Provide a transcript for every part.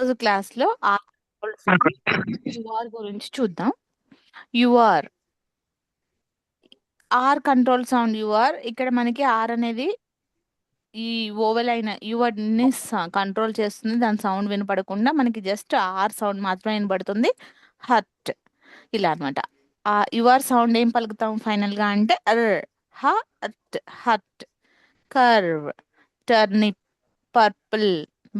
రోజు క్లాస్లో are U R గురించి చూద్దాం. U R R. Control sound U R ఇక్కడ మనకి ఆర్ అనేది ఈ ఓవెల్ అయిన యువర్ని కంట్రోల్ చేస్తుంది. దాని సౌండ్ వినపడకుండా మనకి జస్ట్ ఆర్ సౌండ్ మాత్రమే వినపడుతుంది. హర్ట్ ఇలా అనమాట ఆ యువర్ సౌండ్ ఏం పలుకుతాం ఫైనల్గా అంటే ur hurt hurt curve turnip purple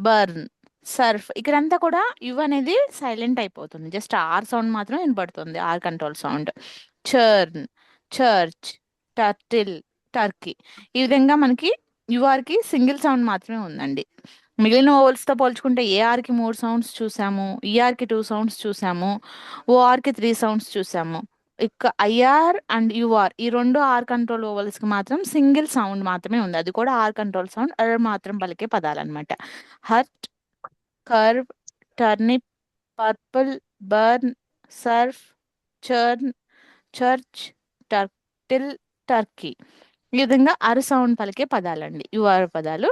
burn. Surf ఇక్కడంతా కూడా యు అనేది సైలెంట్ అయిపోతుంది. జస్ట్ ఆర్ సౌండ్ మాత్రం వినపడుతుంది. R control sound. Churn church turtle turkey. ఈ విధంగా మనకి యుఆర్కి సింగిల్ సౌండ్ మాత్రమే ఉందండి. మిగిలిన ఓవల్స్తో పోల్చుకుంటే ఏఆర్కి మూడు సౌండ్స్ చూసాము ఈఆర్కి టూ సౌండ్స్ చూసాము ఓఆర్కి త్రీ సౌండ్స్ చూసాము. ఇక ఐఆర్ అండ్ యుఆర్ ఈ రెండు ఆర్ కంట్రోల్ ఓవల్స్కి మాత్రం సింగిల్ సౌండ్ మాత్రమే ఉంది. అది కూడా ఆర్ కంట్రోల్ సౌండ్ అర్ మాత్రం పలికే పదాలన్నమాట. Hurt curve turnip purple burn surf churn church turtle turkey. ఈ విధంగా అర సౌండ్ పలికే పదాలండి యుఆర్ పదాలు.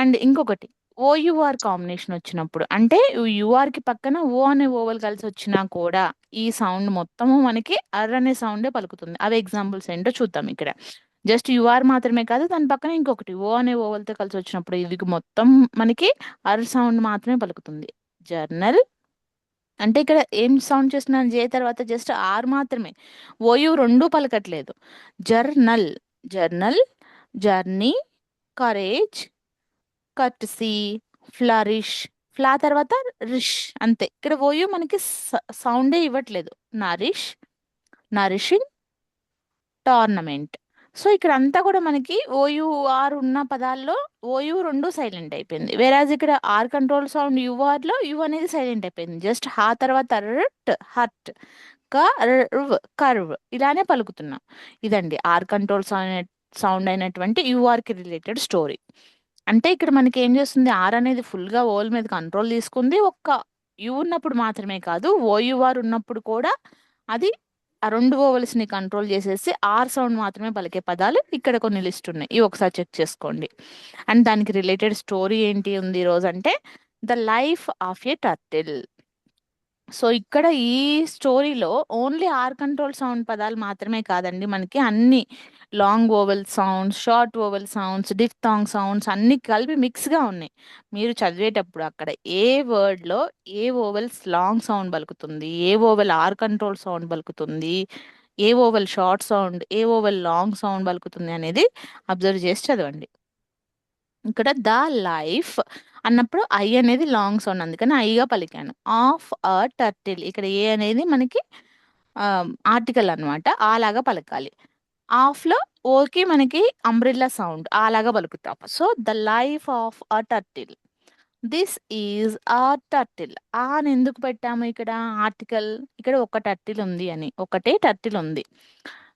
అండ్ ఇంకొకటి ఓయుఆర్ కాంబినేషన్ వచ్చినప్పుడు అంటే యుఆర్కి పక్కన ఓ అనే ఓవల్ కలిసి వచ్చినా కూడా ఈ సౌండ్ మొత్తము మనకి అర్ అనే సౌండే పలుకుతుంది. అవి ఎగ్జాంపుల్స్ ఏంటో చూద్దాం ఇక్కడ. జస్ట్ యుఆర్ మాత్రమే కాదు దాని పక్కన ఇంకొకటి ఓ అనే ఓవల్తో కలిసి వచ్చినప్పుడు ఇది మొత్తం మనకి అర్ సౌండ్ మాత్రమే పలుకుతుంది. జర్నల్. అంటే ఇక్కడ ఏం సౌండ్ చేస్తున్నాను జే తర్వాత జస్ట్ ఆర్ మాత్రమే. ఓయు రెండు పలకట్లేదు. Journal. Journal. Journey. Courage. Courtesy flourish. ఫ్లా తర్వాత రిష్. అంతే. ఇక్కడ ఓయు మనకి సౌండే ఇవ్వట్లేదు. నరిష్. నరిషింగ్. టోర్నమెంట్. సో ఇక్కడ అంతా కూడా మనకి ఓయు ఆర్ ఉన్న పదాల్లో ఓయు రెండు సైలెంట్ అయిపోయింది. వేరాజ్ ఇక్కడ ఆర్ కంట్రోల్ సౌండ్ యుఆర్లో యు అనేది సైలెంట్ అయిపోయింది. జస్ట్ హా తర్వాత రట్ హట్ కర్వ్ కర్వ్ ఇలానే పలుకుతున్నాం. ఇదండి ఆర్ కంట్రోల్ సౌండ్ సౌండ్ అయినటువంటి యుఆర్కి రిలేటెడ్ స్టోరీ. అంటే ఇక్కడ మనకి ఏం చేస్తుంది? ఆర్ అనేది ఫుల్గా ఓల్ మీద కంట్రోల్ తీసుకుంది. ఒక్క యు ఉన్నప్పుడు మాత్రమే కాదు ఓయుఆర్ ఉన్నప్పుడు కూడా అది ఆ రెండు ఓవల్స్ని కంట్రోల్ చేసేసి ఆర్ సౌండ్ మాత్రమే పలికే పదాలు ఇక్కడ కొన్ని లిస్ట్ ఉన్నాయి. ఇవి ఒకసారి చెక్ చేసుకోండి. అండ్ దానికి రిలేటెడ్ స్టోరీ ఏంటి ఉంది ఈ రోజు అంటే the life of a turtle. So ఇక్కడ ఈ స్టోరీలో ఓన్లీ ఆర్ కంట్రోల్ సౌండ్ పదాలు మాత్రమే కాదండి. మనకి అన్ని long vowel sounds short vowel sounds diphthong sounds అన్ని కలిపి మిక్స్గా ఉన్నాయి. మీరు చదివేటప్పుడు అక్కడ ఏ వర్డ్లో ఏ ఓవెల్స్ లాంగ్ సౌండ్ పలుకుతుంది ఏ ఓవెల్ ఆర్ కంట్రోల్ సౌండ్ పలుకుతుంది ఏ ఓవెల్ షార్ట్ సౌండ్ ఏ ఓవెల్ లాంగ్ సౌండ్ పలుకుతుంది అనేది అబ్జర్వ్ చేసి చదవండి. ఇక్కడ ద లైఫ్ అన్నప్పుడు ఐ అనేది లాంగ్ సౌండ్ అందుకని ఐగా పలికాను. ఆఫ్ అ టర్టిల్ ఇక్కడ ఏ అనేది మనకి ఆర్టికల్ అనమాట అలాగా పలకాలి. ఆఫ్లో ఓకే ఓకి మనకి అంబ్రిల్లా సౌండ్ అలాగా పలుకుతాం so the life of a turtle. This is a turtle. ఆ అని ఎందుకు పెట్టాము ఇక్కడ? ఆర్టికల్. ఇక్కడ ఒక టర్టిల్ ఉంది అని. ఒకటే టర్టిల్ ఉంది.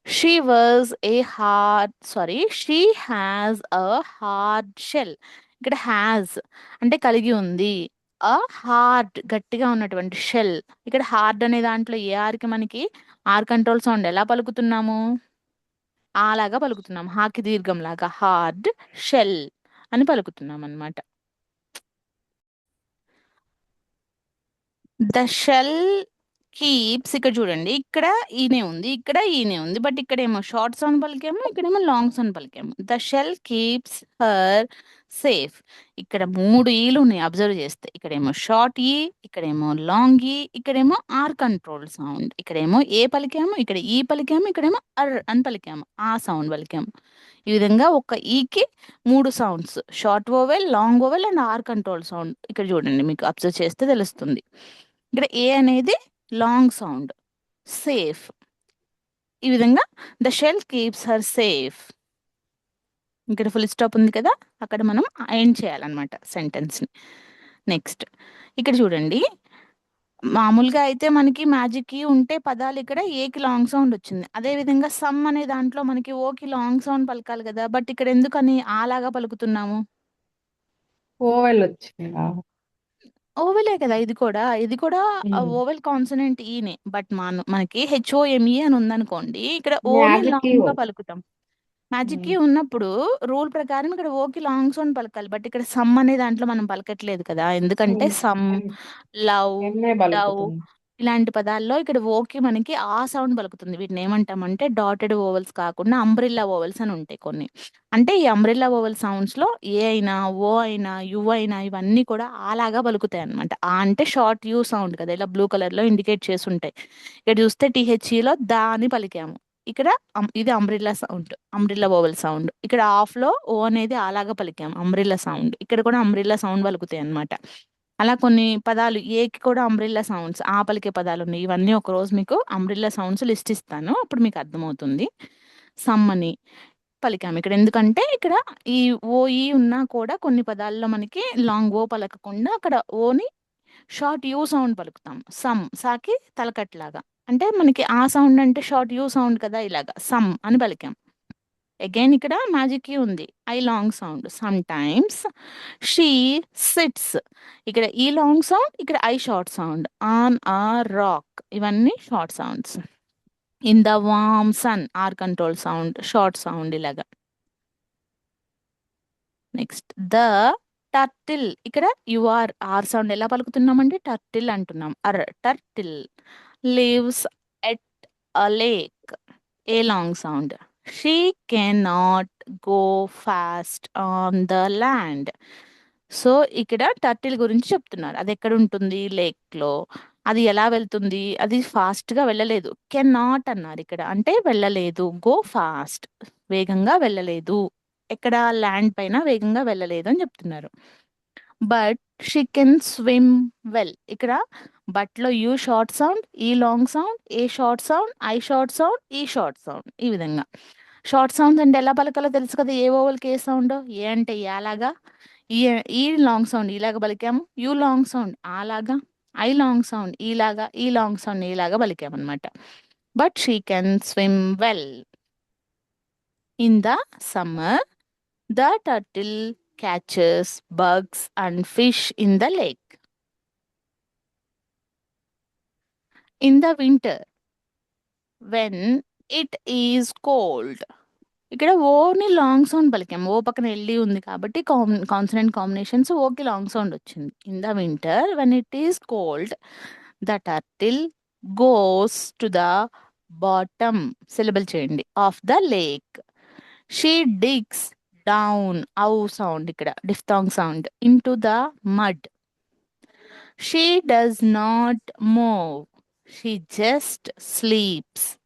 She was a hard sorry she has a hard shell ఇక్కడ హ్యాజ్ అంటే కలిగి ఉంది. అ హార్డ్ గట్టిగా ఉన్నటువంటి షెల్ ఇక్కడ హార్డ్ అనే దాంట్లో ఏ ఆర్కి మనకి? ఆర్ కంట్రోల్ సౌండ్ ఎలా పలుకుతున్నాము? అలాగా పలుకుతున్నాం. హాకి దీర్ఘం లాగా. హార్డ్ షెల్ అని పలుకుతున్నాం అనమాట ద షెల్ కీప్స్ ఇక్కడ చూడండి. ఇక్కడ ఈనే ఉంది ఇక్కడ ఈనే ఉంది. బట్ ఇక్కడ ఏమో షార్ట్ సౌండ్ పలికాము ఇక్కడేమో long sound పలికాము the shell keeps her safe. ఇక్కడ మూడు ఈలు ఉన్నాయి అబ్జర్వ్ చేస్తే. ఇక్కడేమో షార్ట్ ఈ ఇక్కడేమో లాంగ్ ఈ ఇక్కడేమో ఆర్ కంట్రోల్ సౌండ్. ఇక్కడేమో ఏ పలికాము ఇక్కడ ఈ పలికాము ఇక్కడేమో అర్ అని పలికాము. ఆ సౌండ్ పలికాము ఈ విధంగా ఒక ఈకి మూడు sounds. Short vowel long vowel and R control sound. ఇక్కడ చూడండి మీకు అబ్జర్వ్ చేస్తే తెలుస్తుంది. ఇక్కడ ఏ అనేది లాంగ్ సౌండ్ సేఫ్ ఈ విధంగా the shell keeps her safe ఇక్కడ ఫుల్ స్టాప్ ఉంది కదా? అక్కడ మనం ఎండ్ చేయాలన్నమాట సెంటెన్స్ని నెక్స్ట్ ఇక్కడ చూడండి. మామూలుగా అయితే మనకి మ్యాజిక్ ఉంటే పదాలు ఇక్కడ ఏకి లాంగ్ సౌండ్ వచ్చింది. అదే విధంగా సమ్ అనే దాంట్లో మనకి ఓకి లాంగ్ సౌండ్ పలకాలి కదా? బట్ ఇక్కడ ఎందుకని ఆలాగా పలుకుతున్నాము? ఓవెల్ ఓవెలే కదా! ఇది కూడా. ఇది కూడా ఓవెల్ కాన్సనెంట్ ఈనే బట్ మన మనకి హెచ్ఓఎంఈ అని ఉందనుకోండి ఇక్కడ ఓని లాంగ్గా ఓ. పలుకుతాం. మ్యాజిక్ ఉన్నప్పుడు రూల్ ప్రకారం ఇక్కడ ఓకి లాంగ్ సౌండ్ పలకాలి. బట్ ఇక్కడ సమ్ అనే దాంట్లో మనం పలకట్లేదు కదా! ఎందుకంటే సమ్ లవ్ డవ్ పలుకుతుంది? ఇలాంటి పదాల్లో ఇక్కడ ఓకి మనకి ఆ సౌండ్ పలుకుతుంది. వీటిని ఏమంటామంటే డాటెడ్ ఓవెల్స్ కాకుండా అంబ్రిల్లా ఓవెల్స్ అని ఉంటాయి కొన్ని. అంటే ఈ అంబ్రిల్లా ఓవెల్ సౌండ్స్లో ఏ అయినా ఓ అయినా యు అయినా ఇవన్నీ కూడా అలాగా పలుకుతాయి అనమాట ఆ అంటే షార్ట్ యూ సౌండ్ కదా ఇలా బ్లూ కలర్లో ఇండికేట్ చేసి ఉంటాయి. ఇక్కడ చూస్తే THE లో దా అని పలికాము. ఇక్కడ అం- ఇది umbrella sound umbrella vowel sound. ఇక్కడ ఆఫ్లో ఓ అనేది అలాగా పలికాము అంబ్రిల్లా సౌండ్. ఇక్కడ కూడా అంబ్రిల్లా సౌండ్ పలుకుతాయి అన్నమాట. అలా కొన్ని పదాలు ఏకి కూడా అంబ్రిల్లా సౌండ్స్ ఆపలికే పదాలు ఉన్నాయి ఇవన్నీ ఒక రోజు మీకు అంబ్రిల్లా సౌండ్స్ లిస్ట్ ఇస్తాను. అప్పుడు మీకు అర్థమవుతుంది. సమ్మని పలికాము. ఇక్కడ ఎందుకంటే ఇక్కడ ఈ ఓ ఈ ఉన్నా కూడా కొన్ని పదాల్లో మనకి లాంగ్ ఓ పలకకుండా అక్కడ ఓని షార్ట్ యూ సౌండ్ పలుకుతాం. సమ్ సాకి తలకట్లాగా. అంటే మనకి ఆ సౌండ్ అంటే షార్ట్ యూ సౌండ్ కదా ఇలాగా. సమ్ అని పలికాం. అగైన్ ఇక్కడ మ్యాజిక్ ఉంది. I long sound sometimes she sits ఇక్కడ ఈ లాంగ్ సౌండ్ ఇక్కడ I short sound on a rock ఇవన్నీ short sounds in the warm sun R control sound short sound ఇలాగా. నెక్స్ట్ ద టర్టిల్ ఇక్కడ U R R sound ఎలా పలుకుతున్నామండి? Turtle అంటున్నాం. Ur turtle lives at a lake A long sound she cannot not go fast on the land so ఇక్కడ turtle గురించి చెప్తున్నారు. అది ఎక్కడ ఉంటుంది? లేక్లో. అది ఎలా వెళ్తుంది? అది ఫాస్ట్గా వెళ్ళలేదు. కెన్ నాట్ అన్నారు ఇక్కడ. అంటే వెళ్ళలేదు. గో ఫాస్ట్ వేగంగా వెళ్ళలేదు. ఎక్కడ? ల్యాండ్ పైన వేగంగా వెళ్ళలేదు అని చెప్తున్నారు. But she can swim well ఇక్కడ బట్లో U short sound E long sound A short sound I short sound E short sound ఈ విధంగా. షార్ట్ సౌండ్స్ అంటే ఎలా పలకాలో తెలుసు కదా ఏ ఓవల్కి ఏ సౌండ్ ఏ అంటే ఎలాగా ఈ ఈ లాంగ్ సౌండ్ ఇలాగ పలికాము. యూ లాంగ్ సౌండ్ అలాగా ఐ లాంగ్ సౌండ్ ఈలాగా ఈ లాంగ్? సౌండ్ ఇలాగా పలికాము అనమాట but she can swim well in the summer the turtle catches bugs and fish in the lake in the winter when it is cold, ఇక్కడ ఓని long sound పలికాం ఓ పక్కన ఎల్లి ఉంది కాబట్టి కాన్సనెంట్ కాంబినేషన్స్ ఓకి లాంగ్ సౌండ్ వచ్చింది. In the winter when it is cold the turtle goes to the bottom syllable చేయండి. Of the lake she digs down అవు సౌండ్ ఇక్కడ diphthong sound into the mud she does not move she just sleeps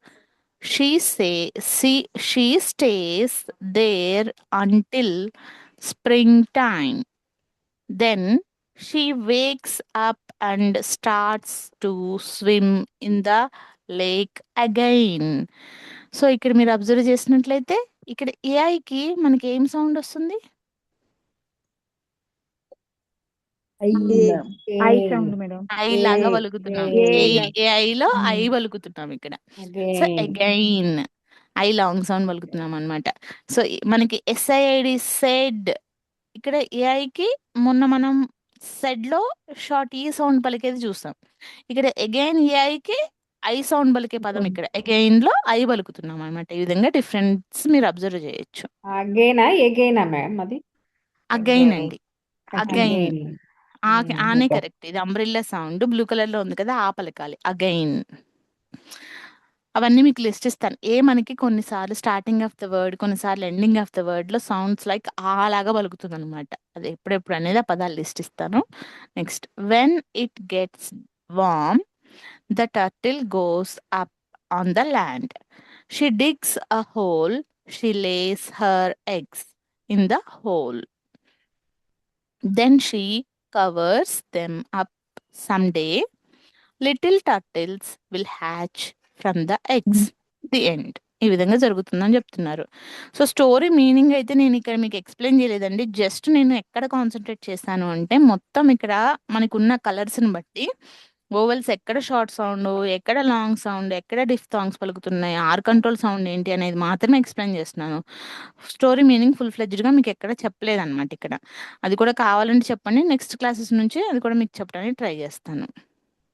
she say she stays there until spring time then she wakes up and starts to swim in the lake again so ఇక్కడ మీరు observe చేసినట్లయితే ఇక్కడ ఏఐకి మనకి ఏం sound వస్తుంది? I లాగా పలుకుతున్నాం I. పలుకుతున్నాం ఇక్కడ. So again again I long sound పలుకుతున్నాం అనమాట సో మనకి ఎస్ఐఐడి సెడ్ ఇక్కడ ఏఐకి మొన్న మనం సెడ్లో షార్ట్ ఈ సౌండ్ పలికేది చూస్తాం. ఇక్కడ అగైన్ ఏఐకి ఐ సౌండ్ పలికే పదం ఇక్కడ. అగైన్లో ఐ పలుకుతున్నాం అనమాట ఈ విధంగా డిఫరెన్స్ మీరు అబ్జర్వ్ చేయొచ్చు. అగైనా ఎగైనా అది? అగైన్ అండి. అగైన్. ఆనే కరెక్ట్. ఇది అంబ్రిల్లా సౌండ్ బ్లూ కలర్లో ఉంది కదా ఆ పలకాలి. అగైన్. అవన్నీ మీకు లిస్ట్ ఇస్తాను. ఏ మనకి కొన్నిసార్లు స్టార్టింగ్ ఆఫ్ ద వర్డ్ కొన్నిసార్లు ఎండింగ్ ఆఫ్ ద వర్డ్లో సౌండ్స్ లైక్ అలాగా పలుకుతుంది అనమాట అది ఎప్పుడెప్పుడు అనేది ఆ పదాలు లిస్ట్ ఇస్తాను. Next when it gets warm the turtle goes up on the land She digs a hole She lays her eggs in the hole Then she covers them up someday. Little turtles will hatch from the eggs the end ఈ విధంగా జరుగుతుందని చెప్తున్నారు. So story meaning అయితే నేను ఇక్కడ మీకు explain చేయలేదండి. Just నేను ఎక్కడ కాన్సన్ట్రేట్ చేశాను అంటే మొత్తం ఇక్కడ మనకున్న కలర్స్ని బట్టి ఓవెల్స్ ఎక్కడ షార్ట్ సౌండ్ ఎక్కడ లాంగ్ సౌండ్ ఎక్కడ డిఫ్ సాంగ్స్ పలుకుతున్నాయి ఆర్ కంట్రోల్ సౌండ్ ఏంటి అనేది మాత్రమే ఎక్స్ప్లెయిన్ చేస్తున్నాను. స్టోరీ మీనింగ్ ఫుల్ ఫ్లెడ్జ్డ్గా మీకు ఎక్కడ చెప్పలేదు అనమాట ఇక్కడ. అది కూడా కావాలంటే చెప్పండి నెక్స్ట్ క్లాసెస్ నుంచి అది కూడా మీకు చెప్పడానికి ట్రై చేస్తాను.